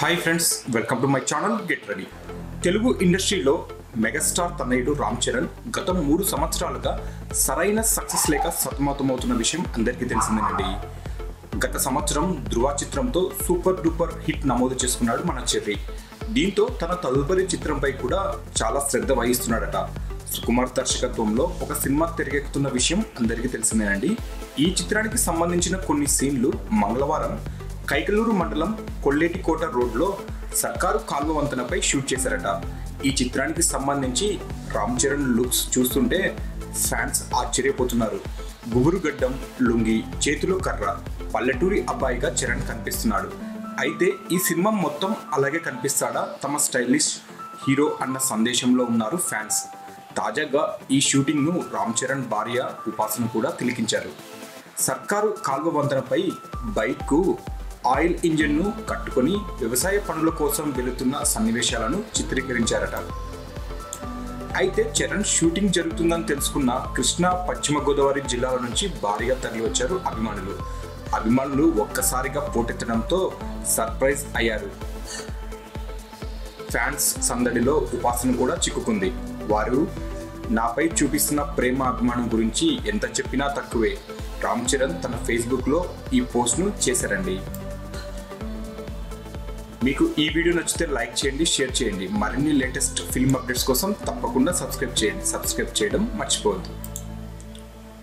Hi friends welcome to my channel get ready Telugu ఇండస్ట్రీలో megastar తనయుడు రామ్ చరణ్ గత మూడు సంవత్సరాలుగా సరైన సక్సెస్ లేక సతమతమవుతున్న విషయం అందరికీ తెలిసిందేనండి. గత సంవత్సరం ధృవ చిత్రంతో సూపర్ డూపర్ హిట్ నమోదు చేసుకున్నాడు మన చెర్రీ. దీంతో తన తదుపరి చిత్రంపై కూడా చాలా శ్రద్ధ వహిస్తున్నాడట. సుకుమార్ దర్శకత్వంలో ఒక సినిమా తెరకెక్కుతున్న విషయం అందరికీ తెలిసిందేనండి. ఈ చిత్రానికి సంబంధించిన కొన్ని సీన్లు మంగళవారం కైకలూరు మండలం కొల్లేటికోట రోడ్లో సర్కారు కాల్వ వంతెనపై షూట్ చేశారట. ఈ చిత్రానికి సంబంధించి రామ్ చరణ్ లుక్స్ చూస్తుంటే ఫ్యాన్స్ ఆశ్చర్యపోతున్నారు. గుబురుగడ్డం లుంగి చేతిలో కర్ర పల్లెటూరి అబ్బాయిగా చరణ్ కనిపిస్తున్నాడు. అయితే ఈ సినిమా మొత్తం అలాగే కనిపిస్తాడా? తమ స్టైలిష్ హీరో అన్న సందేశంలో ఉన్నారు ఫ్యాన్స్. తాజాగా ఈ షూటింగ్ను రామ్ చరణ్ భార్య ఉపాసన కూడా తిలికించారు. సర్కారు కాల్వ వంతెనపై బైక్కు ఆయిల్ ఇంజిన్ను కట్టుకొని వ్యవసాయ పనుల కోసం వెళుతున్న సన్నివేశాలను చిత్రీకరించారట. అయితే చరణ్ షూటింగ్ జరుగుతుందని తెలుసుకున్న కృష్ణా పశ్చిమ గోదావరి జిల్లాల నుంచి భారీగా తరలివచ్చారు అభిమానులు. అభిమానులు ఒక్కసారిగా పోటెత్తడంతో సర్ప్రైజ్ అయ్యారు. ఫ్యాన్స్ సందడిలో ఉపాసన కూడా చిక్కుకుంది. వారు నాపై చూపిస్తున్న ప్రేమ అభిమానం గురించి ఎంత చెప్పినా తక్కువే. రామ్ చరణ్ తన ఫేస్బుక్లో ఈ పోస్ట్ను చేశారండి. మీకు ఈ వీడియో నచ్చితే లైక్ చేయండి షేర్ చేయండి. మరిన్ని లేటెస్ట్ ఫిల్మ్ అప్డేట్స్ కోసం తప్పకుండా సబ్స్క్రైబ్ చేయండి. సబ్స్క్రైబ్ చేయడం మర్చిపోవద్దు.